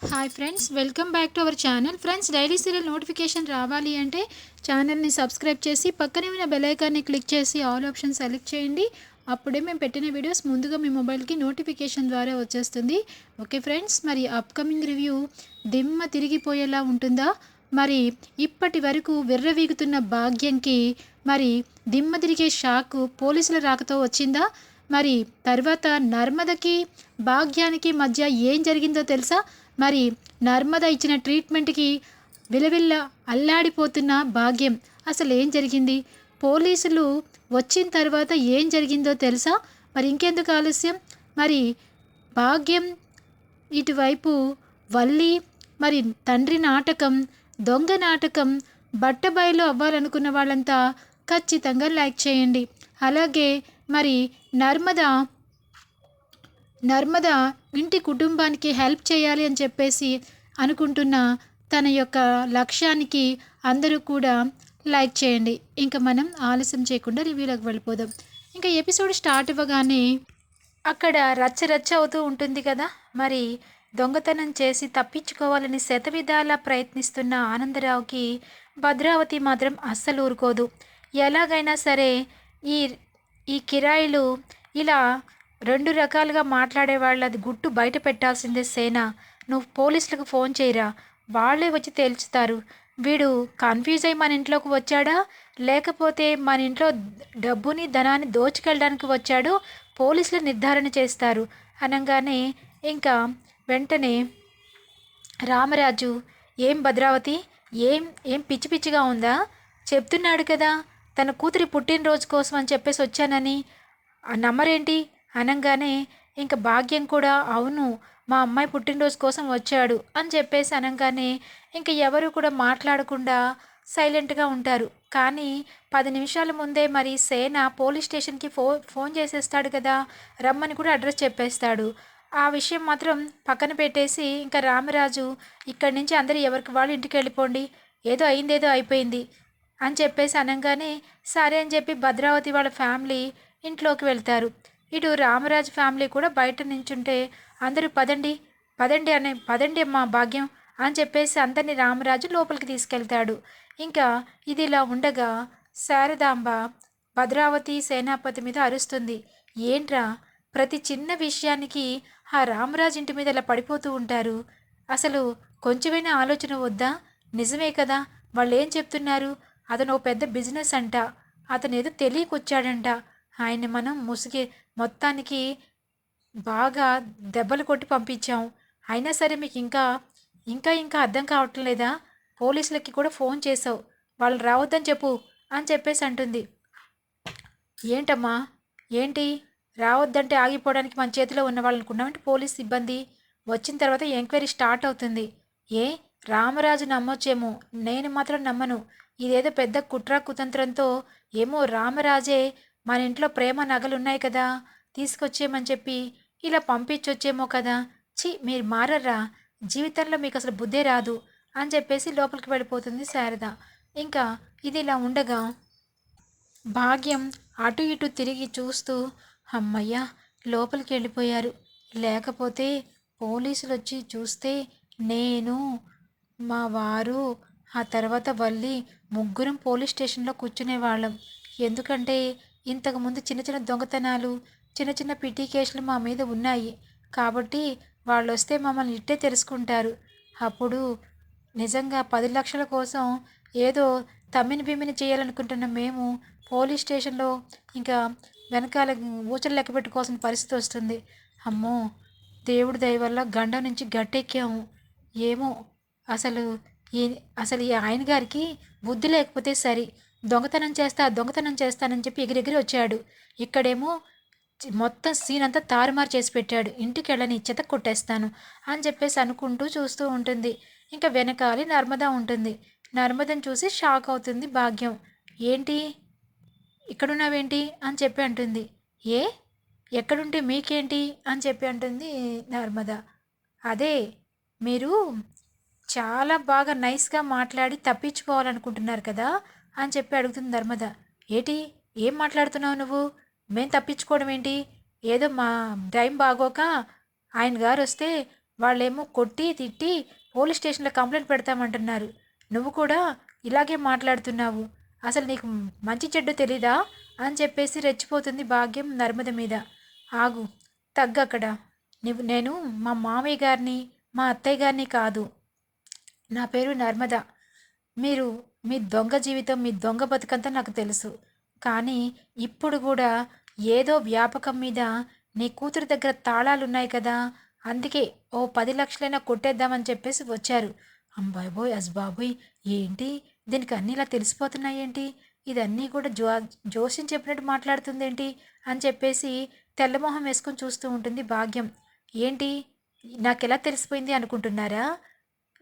Hi friends welcome back to our channel friends daily serial notification రావాలి అంటే ఛానల్ని subscribe చేసి పక్కనే ఉన్న బెలైకాన్ని క్లిక్ చేసి ఆల్ ఆప్షన్ సెలెక్ట్ చేయండి. అప్పుడే మేము పెట్టిన వీడియోస్ ముందుగా మీ మొబైల్కి నోటిఫికేషన్ ద్వారా వచ్చేస్తుంది. ఓకే ఫ్రెండ్స్ మరి అప్కమింగ్ రివ్యూ దిమ్మ తిరిగిపోయేలా ఉంటుందా? మరి ఇప్పటి వరకు విర్రవీగుతున్న భాగ్యంకి మరి దిమ్మ తిరిగే షాక్ పోలీసుల రాకతో వచ్చిందా? మరి తర్వాత నర్మదకి భాగ్యానికి మధ్య ఏం జరిగిందో తెలుసా? మరి నర్మద ఇచ్చిన ట్రీట్మెంట్కి విలవిల్ల అల్లాడిపోతున్న భాగ్యం. అసలు ఏం జరిగింది? పోలీసులు వచ్చిన తర్వాత ఏం జరిగిందో తెలుసా? మరి ఇంకెందుకు ఆలస్యం? మరి భాగ్యం ఇటువైపు వల్లి మరి తండ్రి నాటకం దొంగ నాటకం బట్టబయలు అవ్వాలనుకున్న వాళ్ళంతా ఖచ్చితంగా లైక్ చేయండి. అలాగే మరి నర్మద నర్మద ఇంటి కుటుంబానికి హెల్ప్ చేయాలి అని చెప్పేసి అనుకుంటున్న తన యొక్క లక్ష్యానికి అందరూ కూడా లైక్ చేయండి. ఇంకా మనం ఆలస్యం చేయకుండా రివ్యూలోకి వెళ్ళిపోదాం. ఇంకా ఎపిసోడ్ స్టార్ట్ అవ్వగానే అక్కడ రచ్చ రచ్చ అవుతూ ఉంటుంది కదా? మరి దొంగతనం చేసి తప్పించుకోవాలని శతవిధాలా ప్రయత్నిస్తున్న ఆనందరావుకి భద్రావతి మాత్రం అస్సలు ఊరుకోదు. ఎలాగైనా సరే ఈ ఈ కిరాయిలు ఇలా రెండు రకాలుగా మాట్లాడే అది గుట్టు బయట పెట్టాల్సిందే సేన. నువ్వు పోలీసులకు ఫోన్ చేయరా? వాళ్ళే వచ్చి తేల్చుతారు. వీడు కన్ఫ్యూజ్ అయి మన ఇంట్లోకి వచ్చాడా? లేకపోతే మన ఇంట్లో డబ్బుని ధనాన్ని దోచుకెళ్ళడానికి వచ్చాడో పోలీసులు నిర్ధారణ చేస్తారు. అనగానే ఇంకా వెంటనే రామరాజు ఏం భద్రావతి? ఏం ఏం పిచ్చి పిచ్చిగా ఉందా? చెప్తున్నాడు కదా తన కూతురి పుట్టినరోజు కోసం అని చెప్పేసి వచ్చానని. ఆ నమ్మరేంటి? అనగానే ఇంక భాగ్యం కూడా అవును. మా అమ్మాయి పుట్టినరోజు కోసం వచ్చాడు అని చెప్పేసి అనగానే ఇంక ఎవరు కూడా మాట్లాడకుండా సైలెంట్గా ఉంటారు. కానీ పది నిమిషాల ముందే మరి సేన పోలీస్ స్టేషన్కి ఫో ఫోన్ చేసేస్తాడు కదా రమ్మని కూడా అడ్రస్ చెప్పేస్తాడు. ఆ విషయం మాత్రం పక్కన పెట్టేసి ఇంకా రామరాజు ఇక్కడి నుంచి అందరూ ఎవరికి వాళ్ళు ఇంటికి వెళ్ళిపోండి. ఏదో అయిందేదో అయిపోయింది అని చెప్పేసి అనగానే సరే అని చెప్పి భద్రావతి వాళ్ళ ఫ్యామిలీ ఇంట్లోకి వెళ్తారు. ఇటు రామరాజు ఫ్యామిలీ కూడా బయట నించుంటే అందరూ పదండి పదండి అనే పదండి అమ్మా భాగ్యం అని చెప్పేసి అందరినీ రామరాజు లోపలికి తీసుకెళ్తాడు. ఇంకా ఇది ఇలా ఉండగా శారదాంబ భద్రావతి సేనాపతి మీద అరుస్తుంది. ఏంట్రా? ప్రతి చిన్న విషయానికి ఆ రామరాజు ఇంటి మీద ఇలా పడిపోతూ ఉంటారు. అసలు కొంచెమైనా ఆలోచన వద్దా? నిజమే కదా. వాళ్ళు ఏం చెప్తున్నారు? అతను ఓ పెద్ద బిజినెస్ అంట. అతను ఏదో తెలియకొచ్చాడంట. ఆయన మనం ముసుగే మొత్తానికి బాగా దెబ్బలు కొట్టి పంపించాం. అయినా సరే మీకు ఇంకా ఇంకా ఇంకా అర్థం కావటం లేదా? పోలీసులకి కూడా ఫోన్ చేసావు. వాళ్ళు రావద్దని చెప్పు అని చెప్పేసి అంటుంది. ఏంటమ్మా? ఏంటి? రావద్దంటే ఆగిపోవడానికి మన చేతిలో ఉన్న వాళ్ళని అనుకున్నామంటే పోలీస్ సిబ్బంది? వచ్చిన తర్వాత ఎంక్వైరీ స్టార్ట్ అవుతుంది. ఏ? రామరాజు నమ్మొచ్చేమో. నేను మాత్రం నమ్మను. ఇదేదో పెద్ద కుట్ర కుతంత్రంతో ఏమో రామరాజే మన ఇంట్లో ప్రేమ నగలున్నాయి కదా. తీసుకొచ్చేయమని చెప్పి ఇలా పంపించొచ్చేమో కదా. చి మీరు మారర్రా. జీవితంలో మీకు అసలు బుద్ధే రాదు అని చెప్పేసి లోపలికి వెళ్ళిపోతుంది శారద. ఇంకా ఇది ఇలా ఉండగా భాగ్యం అటు ఇటు తిరిగి చూస్తూ అమ్మయ్య! లోపలికి వెళ్ళిపోయారు. లేకపోతే పోలీసులు వచ్చి చూస్తే నేను మా వారు ఆ తర్వాత వల్లి ముగ్గురం పోలీస్ స్టేషన్లో కూర్చునేవాళ్ళం. ఎందుకంటే ఇంతకుముందు చిన్న చిన్న దొంగతనాలు చిన్న చిన్న పిటి కేసులు మా మీద ఉన్నాయి. కాబట్టి వాళ్ళు వస్తే మమ్మల్ని ఇట్టే తెలుసుకుంటారు. అప్పుడు నిజంగా పది లక్షల కోసం ఏదో తమ్మిని బిమ్మిని చేయాలనుకుంటున్న మేము పోలీస్ స్టేషన్లో ఇంకా వెనకాల ఊచలు లెక్క పెట్టుకోవాల్సిన పరిస్థితి వస్తుంది. అమ్మో దేవుడి దయ వల్ల గండం నుంచి గట్టెక్కాము. ఏమో అసలు ఈ అసలు ఈ ఆయన గారికి బుద్ధి లేకపోతే సరి. దొంగతనం చేస్తా దొంగతనం చేస్తానని చెప్పి ఎగిరెగిరి వచ్చాడు. ఇక్కడేమో మొత్తం సీన్ అంతా తారుమారు చేసి పెట్టాడు. ఇంటికి వెళ్ళని చెత కొట్టేస్తాను అని చెప్పేసి అనుకుంటూ చూస్తూ ఉంటుంది. ఇంకా వెనకాలి నర్మద ఉంటుంది. నర్మదను చూసి షాక్ అవుతుంది భాగ్యం. ఏంటి? ఇక్కడున్నావేంటి? అని చెప్పి అంటుంది. ఏ? ఎక్కడుంటే మీకేంటి? అని చెప్పి అంటుంది నర్మద. అదే మీరు చాలా బాగా నైస్గా మాట్లాడి తప్పించుకోవాలనుకుంటున్నారు కదా? అని చెప్పి అడుగుతుంది ధర్మద. ఏటి? ఏం మాట్లాడుతున్నావు నువ్వు? మేం తప్పించుకోవడం ఏంటి? ఏదో మా టైం బాగోక ఆయన గారు వస్తే వాళ్ళేమో కొట్టి తిట్టి పోలీస్ స్టేషన్లో కంప్లైంట్ పెడతామంటున్నారు. నువ్వు కూడా ఇలాగే మాట్లాడుతున్నావు. అసలు నీకు మంచి చెడ్డు తెలీదా? అని చెప్పేసి రెచ్చిపోతుంది భాగ్యం నర్మద మీద. ఆగు తగ్గక్కడ నువ్వు నేను మా మామయ్య గారిని మా అత్తయ్య గారిని కాదు. నా పేరు నర్మద. మీరు మీ దొంగ జీవితం మీ దొంగ బతుకంతా నాకు తెలుసు. కానీ ఇప్పుడు కూడా ఏదో వ్యాపకం మీద నీ కూతురు దగ్గర తాళాలు ఉన్నాయి కదా అందుకే ఓ పది లక్షలైనా కొట్టేద్దామని చెప్పేసి వచ్చారు. అంబాబోయ్ అజ్బాబోయ్ ఏంటి? దీనికి అన్నీ ఇలా తెలిసిపోతున్నాయి ఏంటి? ఇదన్నీ కూడా జో జోషిని చెప్పినట్టు మాట్లాడుతుందేంటి? అని చెప్పేసి తెల్లమొహం వేసుకొని చూస్తూ ఉంటుంది భాగ్యం. ఏంటి? నాకెలా తెలిసిపోయింది అనుకుంటున్నారా?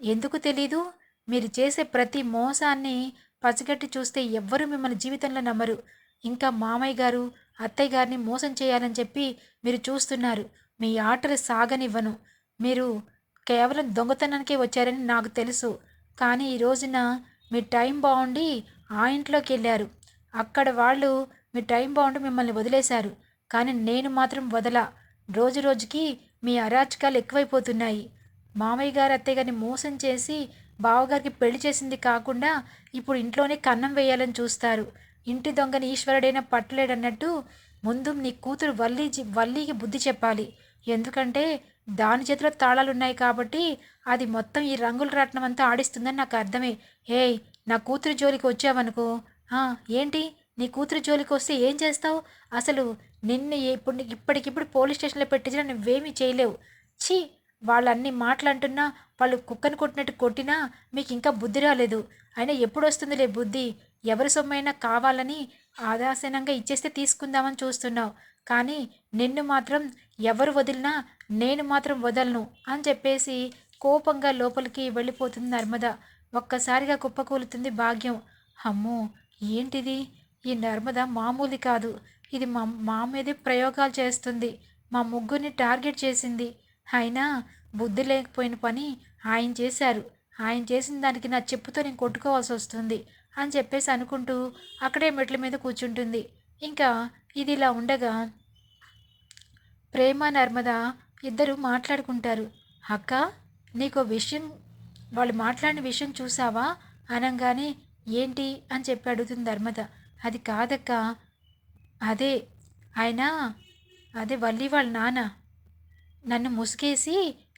ఎందుకు తెలీదు? మీరు చేసే ప్రతి మోసాన్ని పసిగట్టి చూస్తే ఎవ్వరూ మిమ్మల్ని జీవితంలో నమ్మరు. ఇంకా మామయ్య గారు అత్తయ్య గారిని మోసం చేయాలని చెప్పి మీరు చూస్తున్నారు. మీ ఆటలు సాగనివ్వను. మీరు కేవలం దొంగతనానికే వచ్చారని నాకు తెలుసు. కానీ ఈ రోజున మీ టైం బాగుండి ఆ ఇంట్లోకి వెళ్ళారు. అక్కడ వాళ్ళు మీ టైం బాగుండి మిమ్మల్ని వదిలేశారు. కానీ నేను మాత్రం వదల. రోజు రోజుకి మీ అరాచకాలు ఎక్కువైపోతున్నాయి. మామయ్య గారు అత్తయ్య గారిని మోసం చేసి బావగారికి పెళ్ళి చేసింది కాకుండా ఇప్పుడు ఇంట్లోనే కన్నం వేయాలని చూస్తారు. ఇంటి దొంగని ఈశ్వరుడైనా పట్టలేడన్నట్టు ముందు నీ కూతురు వల్లి వల్లికి బుద్ధి చెప్పాలి. ఎందుకంటే దాని చేతిలో తాళాలు ఉన్నాయి కాబట్టి అది మొత్తం ఈ రంగుల రాట్నం అంతా ఆడిస్తుందని నాకు అర్థమే. ఏయ్ నా కూతురు జోలికి వచ్చావనుకో. ఏంటి? నీ కూతురు జోలికి వస్తే ఏం చేస్తావు? అసలు నిన్ను ఇప్పుడు ఇప్పటికిప్పుడు పోలీస్ స్టేషన్లో పెట్టించిన నువ్వేమీ చేయలేవు. ఛీ! వాళ్ళన్ని మాటలంటున్నా వాళ్ళు కుక్కను కొట్టినట్టు కొట్టినా మీకు ఇంకా బుద్ధి రాలేదు. అయినా ఎప్పుడు వస్తుందిలే బుద్ధి? ఎవరి సొమ్మైనా కావాలని ఆదాసీనంగా ఇచ్చేస్తే తీసుకుందామని చూస్తున్నావు. కానీ నిన్ను మాత్రం ఎవరు వదిలినా నేను మాత్రం వదలను అని చెప్పేసి కోపంగా లోపలికి వెళ్ళిపోతుంది నర్మద. ఒక్కసారిగా కుప్పకూలుతుంది భాగ్యం. అమ్మో ఏంటిది? ఈ నర్మద మామూలు కాదు. ఇది మా మా మీదే ప్రయోగాలు చేస్తుంది. మా ముగ్గురిని టార్గెట్ చేసింది. ఆయన బుద్ధి లేకపోయిన పని ఆయన చేశారు. ఆయన చేసిన దానికి నా చెప్పుతో నేను కొట్టుకోవాల్సి వస్తుంది అని చెప్పేసి అనుకుంటూ అక్కడే మెట్ల మీద కూర్చుంటుంది. ఇంకా ఇది ఇలా ఉండగా ప్రేమ నర్మద ఇద్దరు మాట్లాడుకుంటారు. అక్క నీకు విషయం వాళ్ళు మాట్లాడిన విషయం చూసావా అనగానే ఏంటి? అని చెప్పి అడుగుతుంది నర్మద. అది కాదక్క. అదే ఆయన అదే వల్లి వాళ్ళ నాన్న. నన్ను ముసుగేసి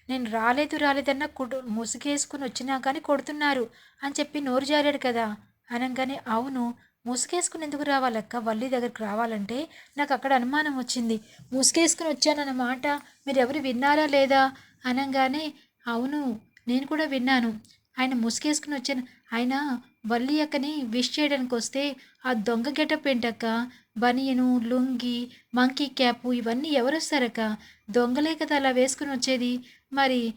నేను రాలేదు రాలేదన్న కుడు ముసుగేసుకుని వచ్చినా కానీ కొడుతున్నారు అని చెప్పి నోరు జారాడు కదా. అనగానే అవును ముసుగేసుకుని ఎందుకు రావాలక్క? వల్లి దగ్గరికి రావాలంటే నాకు అక్కడ అనుమానం వచ్చింది. ముసుగేసుకుని వచ్చానన్న మాట మీరు ఎవరు విన్నారా లేదా? అనగానే అవును నేను కూడా విన్నాను. ఆయన ముసుగేసుకుని వచ్చాను. ఆయన వల్లి అక్కని విష్ చేయడానికి వస్తే ఆ దొంగ గెటప్ ఏంటక్క? బనియను లుంగి మంకీ క్యాప్ ఇవన్నీ ఎవరు వస్తారక్క దొంగలే కదా అలా వేసుకుని వచ్చేది. మరి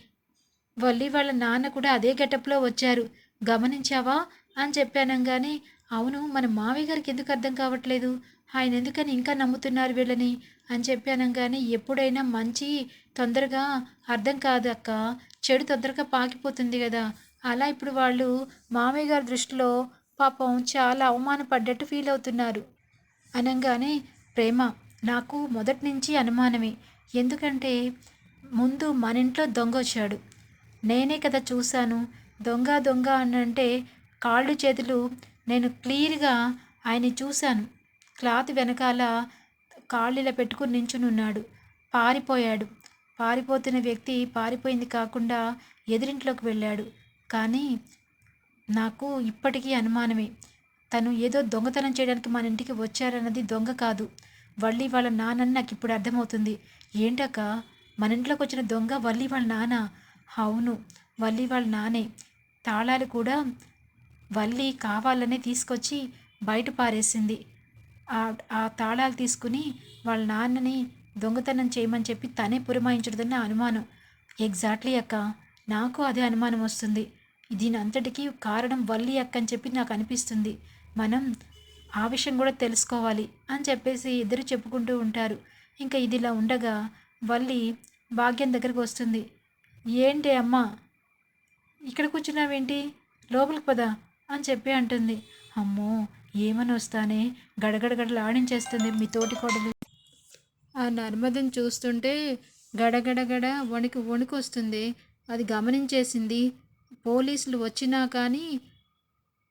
వల్లి వాళ్ళ నాన్న కూడా అదే గెటప్లో వచ్చారు. గమనించావా? అని చెప్పానంగానే అవును మన మావయ్య గారికి ఎందుకు అర్థం కావట్లేదు? ఆయన ఎందుకని ఇంకా నమ్ముతున్నారు వీళ్ళని? అని చెప్పానంగానే ఎప్పుడైనా మంచి తొందరగా అర్థం కాదు అక్క చెడు తొందరగా పాకిపోతుంది కదా. అలా ఇప్పుడు వాళ్ళు మామయ్య గారి దృష్టిలో పాపం చాలా అవమానపడ్డట్టు ఫీల్ అవుతున్నారు. అనగానే ప్రేమ నాకు మొదటి నుంచి అనుమానమే. ఎందుకంటే ముందు మన ఇంట్లో దొంగ వచ్చాడు. నేనే కదా చూశాను. దొంగ దొంగ అని అంటే కాళ్ళు చేతులు నేను క్లియర్గా ఆయన్ని చూశాను. క్లాత్ వెనకాల కాళ్ళు ఇలా పెట్టుకుని నించుని ఉన్నాడు పారిపోయాడు. పారిపోతున్న వ్యక్తి పారిపోయింది కాకుండా ఎదురింట్లోకి వెళ్ళాడు. కానీ నాకు ఇప్పటికీ అనుమానమే. తను ఏదో దొంగతనం చేయడానికి మన ఇంటికి వచ్చారన్నది దొంగ కాదు. వల్లి వాళ్ళ నాన్నని నాకు ఇప్పుడు అర్థమవుతుంది. ఏంటక్క? మన ఇంట్లోకి వచ్చిన దొంగ వల్లి వాళ్ళ నాన్న? అవును వల్లి వాళ్ళ నానే తాళాలు కూడా వల్లి కావాలనే తీసుకొచ్చి బయట పారేసింది. ఆ ఆ తాళాలు తీసుకుని వాళ్ళ నాన్నని దొంగతనం చేయమని చెప్పి తనే పురమాయించడదన్న అనుమానం. ఎగ్జాక్ట్లీ అక్క నాకు అదే అనుమానం వస్తుంది. దీని అంతటికీ కారణం వల్లి అక్క అని చెప్పి నాకు అనిపిస్తుంది. మనం ఆ విషయం కూడా తెలుసుకోవాలి అని చెప్పేసి ఇద్దరు చెప్పుకుంటూ ఉంటారు. ఇంకా ఇది ఇలా ఉండగా వల్లి భాగ్యం దగ్గరకు వస్తుంది. ఏంటి అమ్మ? ఇక్కడ కూర్చున్నావేంటి? లోపలికి పదా అని చెప్పి అంటుంది. అమ్మో ఏమని వస్తానే? గడగడ ఆడించేస్తుంది మీ తోటి కోడలు. ఆ నర్మదను చూస్తుంటే గడగడగడ వణికి వణుకు వస్తుంది అది గమనించేసింది పోలీసులు వచ్చినా కానీ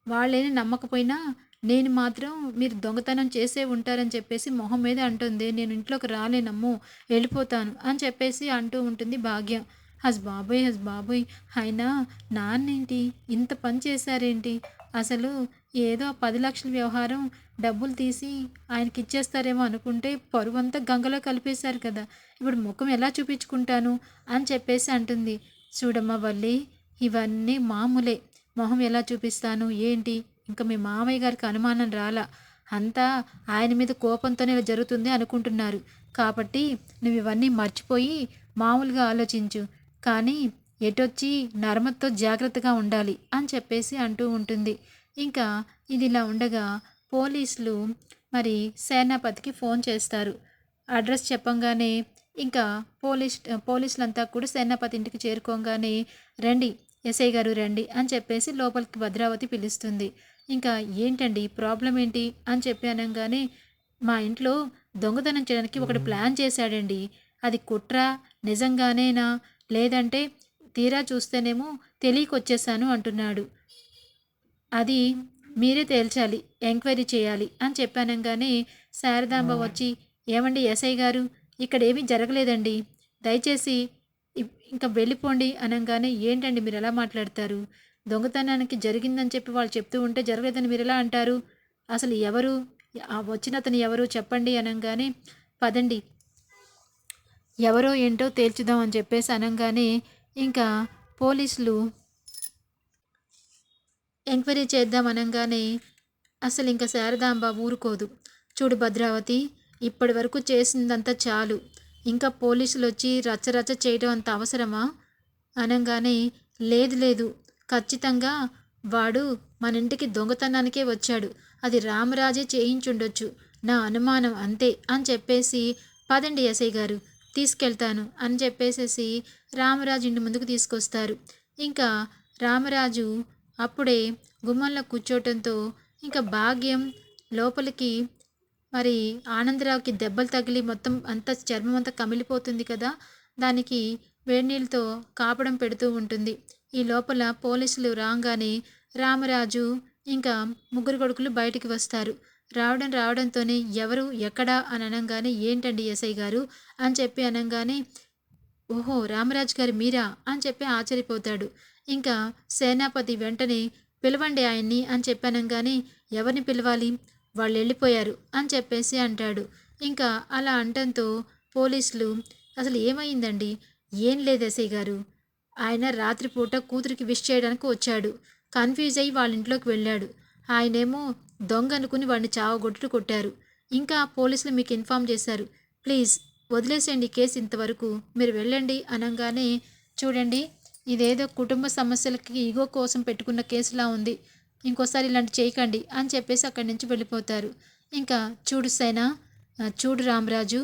వాళ్ళేని నమ్మకపోయినా నేను మాత్రం మీరు దొంగతనం చేసే ఉంటారని చెప్పేసి మొహం మీద అంటుంది. నేను ఇంట్లోకి రాలేనమ్ము వెళ్ళిపోతాను అని చెప్పేసి అంటూ ఉంటుంది భాగ్యం. హస్ బాబోయ్ హస్ బాబోయ్. అయినా నాన్నేంటి? ఇంత పని చేశారేంటి? అసలు ఏదో పది లక్షల వ్యవహారం డబ్బులు తీసి ఆయనకి ఇచ్చేస్తారేమో అనుకుంటే పరువంతా గంగలో కలిపేశారు కదా. ఇప్పుడు ముఖం ఎలా చూపించుకుంటాను అని చెప్పేసి అంటుంది. చూడమ్మా వల్లి ఇవన్నీ మామూలే. మొహం ఎలా చూపిస్తాను? ఏంటి? ఇంకా మీ మామయ్య గారికి అనుమానం రాలా. అంతా ఆయన మీద కోపంతోనే ఇలా జరుగుతుంది అనుకుంటున్నారు. కాబట్టి నువ్వు ఇవన్నీ మర్చిపోయి మామూలుగా ఆలోచించు. కానీ ఎటొచ్చి నర్మతో జాగ్రత్తగా ఉండాలి అని చెప్పేసి అంటూ ఉంటుంది. ఇంకా ఇది ఇలా ఉండగా పోలీసులు మరి సేనాపతికి ఫోన్ చేస్తారు. అడ్రస్ చెప్పంగానే ఇంకా పోలీస్ పోలీసులంతా కూడా సేనాపతి ఇంటికి చేరుకోగానే రండి ఎస్ఐ గారు రండి అని చెప్పేసి లోపలికి భద్రావతి పిలుస్తుంది. ఇంకా ఏంటండి ప్రాబ్లం ఏంటి అని చెప్పి అనగానే మా ఇంట్లో దొంగతనం చేయడానికి ఒకటి ప్లాన్ చేశాడండి. అది కుట్ర నిజంగానేనా? లేదంటే తీరా చూస్తేనేమో తెలియకొచ్చేసాను అంటున్నాడు. అది మీరే తేల్చాలి ఎంక్వైరీ చేయాలి అని చెప్పానంగానే శారదాంబ వచ్చి ఏమండి ఎస్ఐ గారు ఇక్కడ ఏమీ జరగలేదండి. దయచేసి ఇంకా వెళ్ళిపోండి అనగానే ఏంటండి మీరు ఎలా మాట్లాడతారు? దొంగతనానికి జరిగిందని చెప్పి వాళ్ళు చెప్తూ ఉంటే జరగలేదని మీరు ఎలా అంటారు? అసలు ఎవరు? వచ్చిన అతను ఎవరు? చెప్పండి అనగానే పదండి. ఎవరో ఏంటో తేల్చుదాం అని చెప్పేసి అనగానే ఇంకా పోలీసులు ఎంక్వైరీ చేద్దాం అనగానే అసలు ఇంకా శారదాంబ ఊరుకోదు. చూడు భద్రావతి ఇప్పటి వరకు చేసిందంతా చాలు. ఇంకా పోలీసులు వచ్చి రచ్చరచ్చ చేయడం అంత అవసరమా? అనగానే లేదు లేదు. ఖచ్చితంగా వాడు మన ఇంటికి దొంగతనానికే వచ్చాడు. అది రామరాజే చేయించుండొచ్చు. నా అనుమానం అంతే అని చెప్పేసి పదండి ఎస్ఐ గారు తీసుకెళ్తాను అని చెప్పేసేసి రామరాజు ఇంటి ముందుకు తీసుకొస్తారు. ఇంకా రామరాజు అప్పుడే గుమ్మంలో కూర్చోవటంతో ఇంకా భాగ్యం లోపలికి మరి ఆనందరావుకి దెబ్బలు తగిలి మొత్తం అంతా చర్మం అంతా కమిలిపోతుంది కదా దానికి వేడి నీళ్ళతో కాపడం పెడుతూ ఉంటుంది. ఈ లోపల పోలీసులు రాగానే రామరాజు ఇంకా ముగ్గురు కొడుకులు బయటికి వస్తారు. రావడం రావడంతోనే ఎవరు ఎక్కడా అని అనగానే ఏంటండి ఎస్ఐ గారు? అని చెప్పి అనగానే ఓహో రామరాజు గారు మీరా? అని చెప్పి ఆశ్చర్యపోతాడు. ఇంకా సేనాపతి వెంటనే పిలవండి ఆయన్ని అని చెప్పానంగానే ఎవరిని పిలవాలి? వాళ్ళు వెళ్ళిపోయారు అని చెప్పేసి అంటాడు. ఇంకా అలా అంటంతో పోలీసులు అసలు ఏమైందండి? ఏం లేదు ఎస్ఐ గారు. ఆయన రాత్రిపూట కూతురికి విష్ చేయడానికి వచ్చాడు. కన్ఫ్యూజ్ అయ్యి వాళ్ళ ఇంట్లోకి వెళ్ళాడు. ఆయనేమో దొంగ అనుకుని వాడిని చావగొట్టుడు కొట్టారు. ఇంకా పోలీసులు మీకు ఇన్ఫామ్ చేశారు. ప్లీజ్ వదిలేసేయండి కేసు ఇంతవరకు. మీరు వెళ్ళండి అనగానే చూడండి ఇదేదో కుటుంబ సమస్యలకి ఈగో కోసం పెట్టుకున్న కేసులా ఉంది. ఇంకోసారి ఇలాంటి చేయకండి అని చెప్పేసి అక్కడి నుంచి వెళ్ళిపోతారు. ఇంకా చూడు సైనా చూడు రామరాజు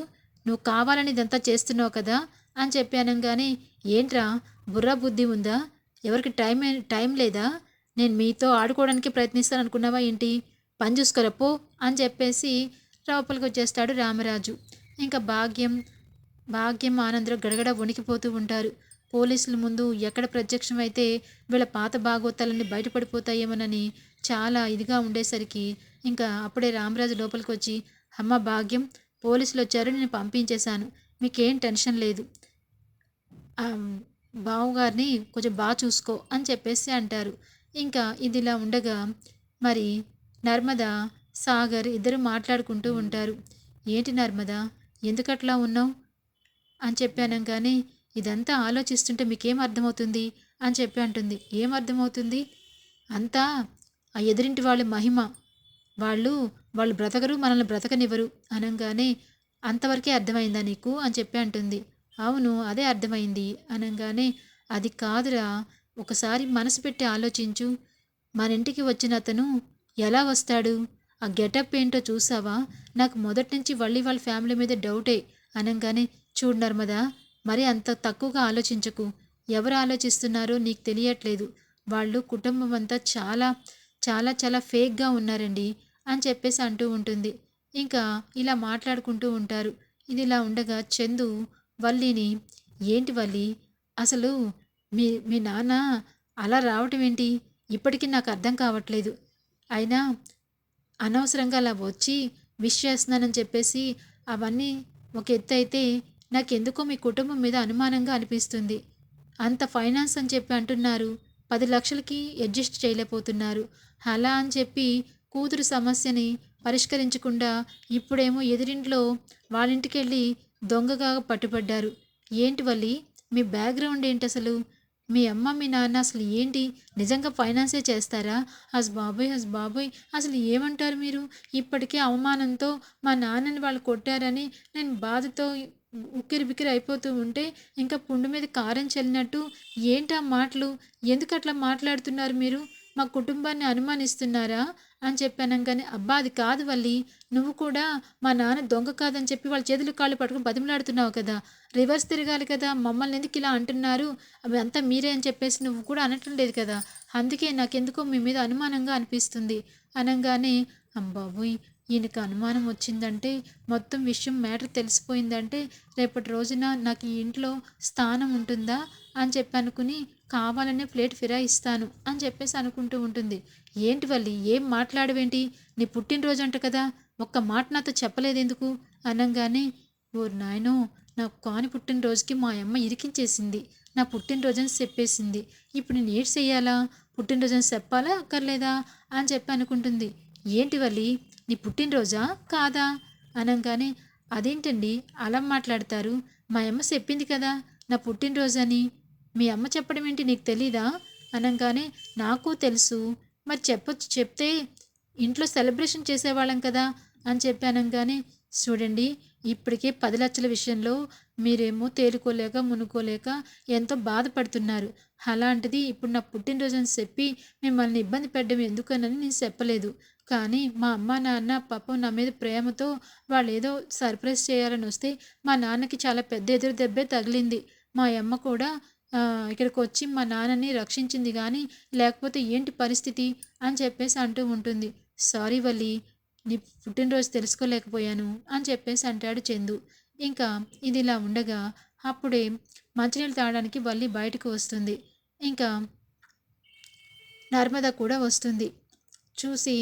నువ్వు కావాలని ఇదంతా చేస్తున్నావు కదా అని చెప్పి అనగానే ఏంట్రా బుర్ర బుద్ధి ఉందా? ఎవరికి టైం టైం లేదా? నేను మీతో ఆడుకోవడానికి ప్రయత్నిస్తాను అనుకున్నావా ఏంటి? పని చూసుకోరపో అని చెప్పేసి లోపలికి వచ్చేస్తాడు రామరాజు. ఇంకా భాగ్యం భాగ్యం ఆనందరం గడగడ వణికిపోతూ ఉంటారు. పోలీసుల ముందు ఎక్కడ ప్రత్యక్షమైతే వీళ్ళ పాత భాగోతాలన్నీ బయటపడిపోతాయేమోనని చాలా ఇదిగా ఉండేసరికి ఇంకా అప్పుడే రామరాజు లోపలికి వచ్చి అమ్మ భాగ్యం పోలీసులు వచ్చారు నేను పంపించేశాను. మీకేం టెన్షన్ లేదు. బావగారిని కొంచెం బాగా చూసుకో అని చెప్పేసి అంటారు. ఇంకా ఇది ఇలా ఉండగా మరి నర్మద సాగర్ ఇద్దరు మాట్లాడుకుంటూ ఉంటారు. ఏంటి నర్మద ఎందుకట్లా ఉన్నావు? అని చెప్పాను కానీ ఇదంతా ఆలోచిస్తుంటే మీకేం అర్థమవుతుంది? అని చెప్పి అంటుంది. ఏం అర్థమవుతుంది? అంతా ఆ ఎదురింటి వాళ్ళ మహిమ. వాళ్ళు వాళ్ళు బ్రతకరు మనల్ని బ్రతకనివ్వరు అనగానే అంతవరకే అర్థమైందా నీకు? అని చెప్పి అంటుంది. అవును అదే అర్థమైంది అనగానే. అది కాదురా ఒకసారి మనసు పెట్టి ఆలోచించు. మన ఇంటికి వచ్చిన అతను ఎలా వస్తాడు? ఆ గెటప్ ఏంటో చూసావా? నాకు మొదటి నుంచి వల్లి వాళ్ళ ఫ్యామిలీ మీద డౌటే అనగానే. చూడు నర్మదా మరి అంత తక్కువగా ఆలోచించకు. ఎవరు ఆలోచిస్తున్నారో నీకు తెలియట్లేదు. వాళ్ళు కుటుంబం అంతా చాలా చాలా చాలా ఫేక్గా ఉన్నారండి అని చెప్పేసి అంటూ ఉంటుంది. ఇంకా ఇలా మాట్లాడుకుంటూ ఉంటారు. ఇది ఇలా ఉండగా చందు వల్లిని ఏంటి వల్లి? అసలు మీ మీ నాన్న అలా రావటం ఏంటి? ఇప్పటికీ నాకు అర్థం కావట్లేదు. అయినా అనవసరంగా అలా వచ్చి విష్ చేస్తున్నానని చెప్పేసి అవన్నీ ఒక ఎత్తు అయితే నాకెందుకో మీ కుటుంబం మీద అనుమానంగా అనిపిస్తుంది. అంత ఫైనాన్స్ అని చెప్పి అంటున్నారు. పది లక్షలకి అడ్జస్ట్ చేయలేకపోతున్నారు. అలా అని చెప్పి కూతురు సమస్యని పరిష్కరించకుండా ఇప్పుడేమో ఎదురింట్లో వాళ్ళింటికి వెళ్ళి దొంగగా పట్టుబడ్డారు. ఏంటి వల్లి? మీ బ్యాక్గ్రౌండ్ ఏంటి అసలు? మీ అమ్మ మీ నాన్న అసలు ఏంటి? నిజంగా ఫైనాన్సే చేస్తారా? అస్ బాబోయ్ అస్ బాబోయ్ అసలు ఏమంటారు మీరు? ఇప్పటికే అవమానంతో మా నాన్నని వాళ్ళు కొట్టారని నేను బాధతో ఉక్కిరి బిక్కిరి అయిపోతూ ఉంటే ఇంకా పుండు మీద కారం చల్లినట్టు ఏంటి ఆ మాటలు? ఎందుకు అట్లా మాట్లాడుతున్నారు మీరు? మా కుటుంబాన్ని అనుమానిస్తున్నారా? అని చెప్పాను కానీ అబ్బా అది కాదు వల్లి. నువ్వు కూడా మా నాన్న దొంగ కాదని చెప్పి వాళ్ళ చేతులు కాళ్ళు పట్టుకుని బతిమలాడుతున్నావు కదా. రివర్స్ తిరగాలి కదా. మమ్మల్ని ఎందుకు ఇలా అంటున్నారు? అవి అంతా మీరే అని చెప్పేసి నువ్వు కూడా అనటం లేదు కదా. అందుకే నాకెందుకో మీ మీద అనుమానంగా అనిపిస్తుంది. అనగానే అంబాబోయ్ ఈయనకి అనుమానం వచ్చిందంటే మొత్తం విషయం మ్యాటర్ తెలిసిపోయిందంటే రేపటి రోజున నాకు ఈ ఇంట్లో స్థానం ఉంటుందా అని చెప్పి అనుకుని కావాలనే ప్లేట్ ఫిరాయిస్తాను అని చెప్పేసి అనుకుంటూ ఉంటుంది. ఏంటి వల్లి ఏం మాట్లాడవేంటి? నీ పుట్టినరోజు అంట కదా ఒక్క మాట నాతో చెప్పలేదు ఎందుకు అనగానే ఓ నాయనో నాకు కాని పుట్టినరోజుకి మా అమ్మ ఇరికించేసింది. నా పుట్టినరోజుని చెప్పేసింది. ఇప్పుడు నేను ఏడ్ చెయ్యాలా? పుట్టినరోజుని చెప్పాలా? అక్కర్లేదా? అని చెప్పి అనుకుంటుంది. ఏంటి వల్లి? నీ పుట్టినరోజా? కాదా? అనగానే అదేంటండి? అలా మాట్లాడతారు. మా అమ్మ చెప్పింది కదా నా పుట్టినరోజు అని మీ అమ్మ చెప్పడం ఏంటి నీకు తెలీదా? అనగానే నాకు తెలుసు. మరి చెప్పొచ్చు చెప్తే ఇంట్లో సెలబ్రేషన్ చేసేవాళ్ళం కదా? అని చెప్పి అనగానే చూడండి ఇప్పటికే పది లక్షల విషయంలో మీరేమో తేలుకోలేక మునుకోలేక ఎంతో బాధపడుతున్నారు. అలాంటిది ఇప్పుడు నా పుట్టినరోజు అని చెప్పి మిమ్మల్ని ఇబ్బంది పెట్టడం ఎందుకనని నేను చెప్పలేదు. కానీ మా అమ్మ నాన్న పాపం నా మీద ప్రేమతో వాళ్ళు ఏదో సర్ప్రైజ్ చేయాలని వస్తే మా నాన్నకి చాలా పెద్ద ఎదురు దెబ్బే తగిలింది. మా అమ్మ కూడా ఇక్కడికి వచ్చి మా నాన్నని రక్షించింది కానీ లేకపోతే ఏంటి పరిస్థితి? అని చెప్పేసి అంటూ ఉంటుంది. సారీ వల్లి నీ పుట్టినరోజు తెలుసుకోలేకపోయాను అని చెప్పేసి అంటాడు చందు. ఇంకా ఇది ఇలా ఉండగా అప్పుడే మంచినీళ్ళు తాగడానికి వల్లి బయటకు వస్తుంది. ఇంకా నర్మద కూడా వస్తుంది. చూసి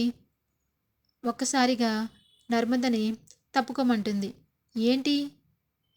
ఒక్కసారిగా నర్మదని తప్పుకోమంటుంది. ఏంటి?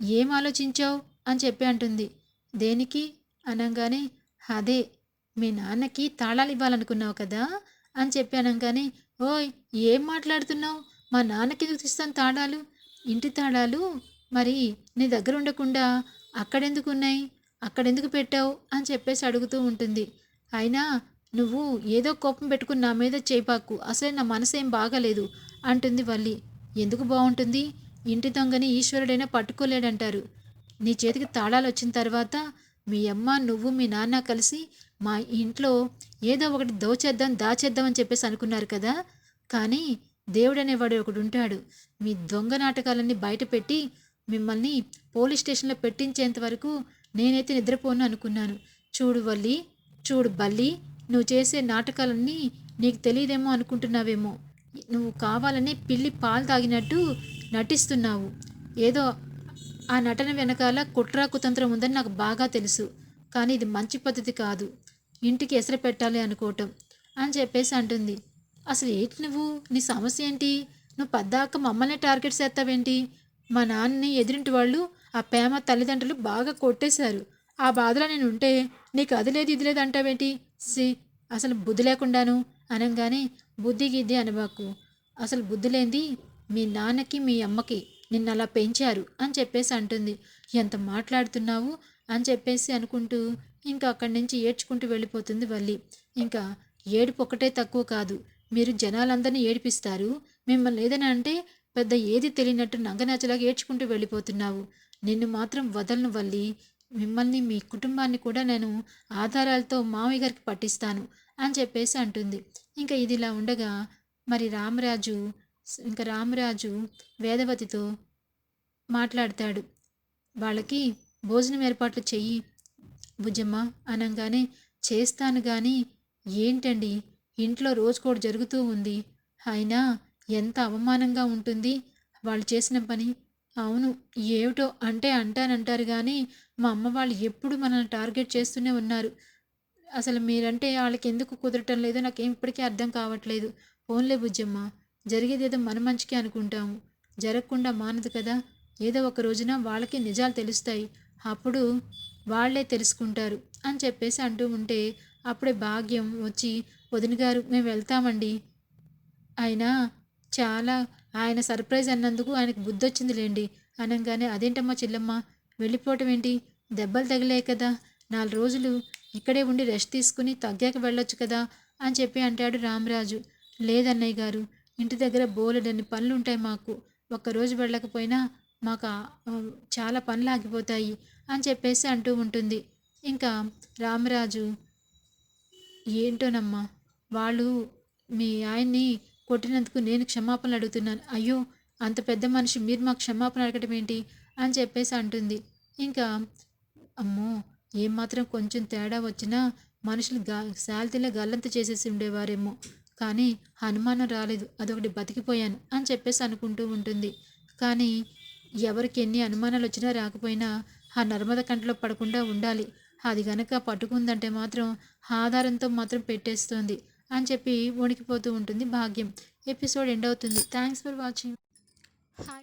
ఏం ఆలోచించావు? అని చెప్పి అంటుంది. దేనికి? అనగానే అదే మీ నాన్నకి తాళాలు ఇవ్వాలనుకున్నావు కదా? అని చెప్పి అనగానే ఓయ్ ఏం మాట్లాడుతున్నావు? మా నాన్నకి ఎందుకు తీస్తాను తాళాలు. ఇంటి తాళాలు? మరి నీ దగ్గర ఉండకుండా అక్కడెందుకు ఉన్నాయి అక్కడెందుకు పెట్టావు? అని చెప్పేసి అడుగుతూ ఉంటుంది. అయినా నువ్వు ఏదో కోపం పెట్టుకుని నా మీద చేపాకు అసలే నా మనసు ఏం బాగాలేదు అంటుంది వల్లి. ఎందుకు బాగుంటుంది ఇంటి దొంగని ఈశ్వరుడైనా పట్టుకోలేడంటారు. నీ చేతికి తాళాలు వచ్చిన తర్వాత మీ అమ్మ నువ్వు మీ నాన్న కలిసి మా ఇంట్లో ఏదో ఒకటి దోచేద్దాం దాచేద్దాం అని చెప్పేసి అనుకున్నారు కదా. కానీ దేవుడు అనేవాడు ఒకడు ఉంటాడు మీ దొంగ నాటకాలన్నీ బయటపెట్టి మిమ్మల్ని పోలీస్ స్టేషన్లో పెట్టించేంత వరకు నేనైతే నిద్రపోను అనుకున్నాను. చూడు వల్లి చూడు బల్లి నువ్వు చేసే నాటకాలన్నీ నీకు తెలియదేమో అనుకుంటున్నావేమో. నువ్వు కావాలని పిల్లి పాలు తాగినట్టు నటిస్తున్నావు. ఏదో ఆ నటన వెనకాల కుట్రా కుతంత్రం ఉందని నాకు బాగా తెలుసు. కానీ ఇది మంచి పద్ధతి కాదు. ఇంటికి ఎసరు పెట్టాలి అనుకోవటం అని చెప్పేసి అంటుంది. అసలు ఏంటి నువ్వు? నీ సమస్య ఏంటి? నువ్వు పద్దాక మమ్మల్ని టార్గెట్ చేస్తావేంటి? మా నాన్నని ఎదురింటి వాళ్ళు ఆ ప్రేమ తల్లిదండ్రులు బాగా కొట్టేశారు. ఆ బాధలో నేను ఉంటే నీకు అది లేదు ఇది లేదు అంటావేంటి? సి అసలు బుద్ధి లేకుండాను అనగానే బుద్ధి గిద్ది అనబాకు. అసలు బుద్ధి లేనిది మీ నాన్నకి మీ అమ్మకి. నిన్న అలా పెంచారు అని చెప్పేసి అంటుంది. ఎంత మాట్లాడుతున్నావు అని చెప్పేసి అనుకుంటూ ఇంకా అక్కడి నుంచి ఏడ్చుకుంటూ వెళ్ళిపోతుంది వల్లి. ఇంకా ఏడుపు ఒకటే తక్కువ కాదు. మీరు జనాలందరినీ ఏడిపిస్తారు. మిమ్మల్ని ఏదైనా అంటే పెద్ద ఏది తెలియనట్టు నంగనాచలాగా ఏడ్చుకుంటూ వెళ్ళిపోతున్నావు. నిన్ను మాత్రం వదలను వల్లి. మిమ్మల్ని మీ కుటుంబాన్ని కూడా నేను ఆధారాలతో మామయ్య గారికి పట్టిస్తాను అని చెప్పేసి అంటుంది. ఇంకా ఇది ఇలా ఉండగా మరి రామరాజు ఇంకా రామరాజు వేదవతితో మాట్లాడతాడు. వాళ్ళకి భోజనం ఏర్పాట్లు చెయ్యి భుజమ్మ అనగానే చేస్తాను కానీ ఏంటండి? ఇంట్లో రోజుకోడు జరుగుతూ ఉంది. అయినా ఎంత అవమానంగా ఉంటుంది. వాళ్ళు చేసిన పని అవును. ఏమిటో అంటే అంటానంటారు కానీ మా అమ్మ వాళ్ళు ఎప్పుడు మనల్ని టార్గెట్ చేస్తూనే ఉన్నారు. అసలు మీరంటే వాళ్ళకి ఎందుకు కుదరటం లేదో నాకేం ఇప్పటికీ అర్థం కావట్లేదు. ఫోన్లే బుజ్జమ్మ జరిగేదేదో మన మంచికే అనుకుంటాము. జరగకుండా మానదు కదా. ఏదో ఒక రోజున వాళ్ళకి నిజాలు తెలుస్తాయి. అప్పుడు వాళ్ళే తెలుసుకుంటారు అని చెప్పేసి అంటూ ఉంటే అప్పుడే భాగ్యం వచ్చి వదిన గారు మేము వెళ్తామండి. అయినా చాలా ఆయన సర్ప్రైజ్ అన్నందుకు ఆయనకు బుద్ధి వచ్చిందిలేండి అనగానే అదేంటమ్మా చెల్లమ్మ వెళ్ళిపోవటం ఏంటి? దెబ్బలు తగిలాయి కదా. నాలుగు రోజులు ఇక్కడే ఉండి రెస్ట్ తీసుకుని తగ్గాక వెళ్ళొచ్చు కదా అని చెప్పి అంటాడు రామరాజు. లేదన్నయ్య గారు ఇంటి దగ్గర బోలెడన్ని పనులు ఉంటాయి మాకు ఒక్కరోజు వెళ్ళకపోయినా మాకు చాలా పనులు ఆగిపోతాయి అని చెప్పేసి అంటూ ఉంటుంది. ఇంకా రామరాజు ఏంటోనమ్మా వాళ్ళు మీ ఆయన్ని కొట్టినందుకు నేను క్షమాపణలు అడుగుతున్నాను. అయ్యో అంత పెద్ద మనిషి మీరు మాకు క్షమాపణ అడగటం ఏంటి? అని చెప్పేసి అంటుంది. ఇంకా అమ్మో ఏమాత్రం కొంచెం తేడా వచ్చినా మనుషులు గా శాల్తీలో గల్లంత చేసేసి ఉండేవారేమో. కానీ అనుమానం రాలేదు. అదొకటి బతికిపోయాను అని చెప్పేసి అనుకుంటూ ఉంటుంది. కానీ ఎవరికి ఎన్ని అనుమానాలు వచ్చినా రాకపోయినా ఆ నర్మద కంటలో పడకుండా ఉండాలి. అది గనక పట్టుకుందంటే మాత్రం ఆధారంతో మాత్రం పెట్టేస్తుంది. అని చెప్పి వణికిపోతూ ఉంటుంది భాగ్యం. ఎపిసోడ్ ఎండ్ అవుతుంది. Thanks for watching hi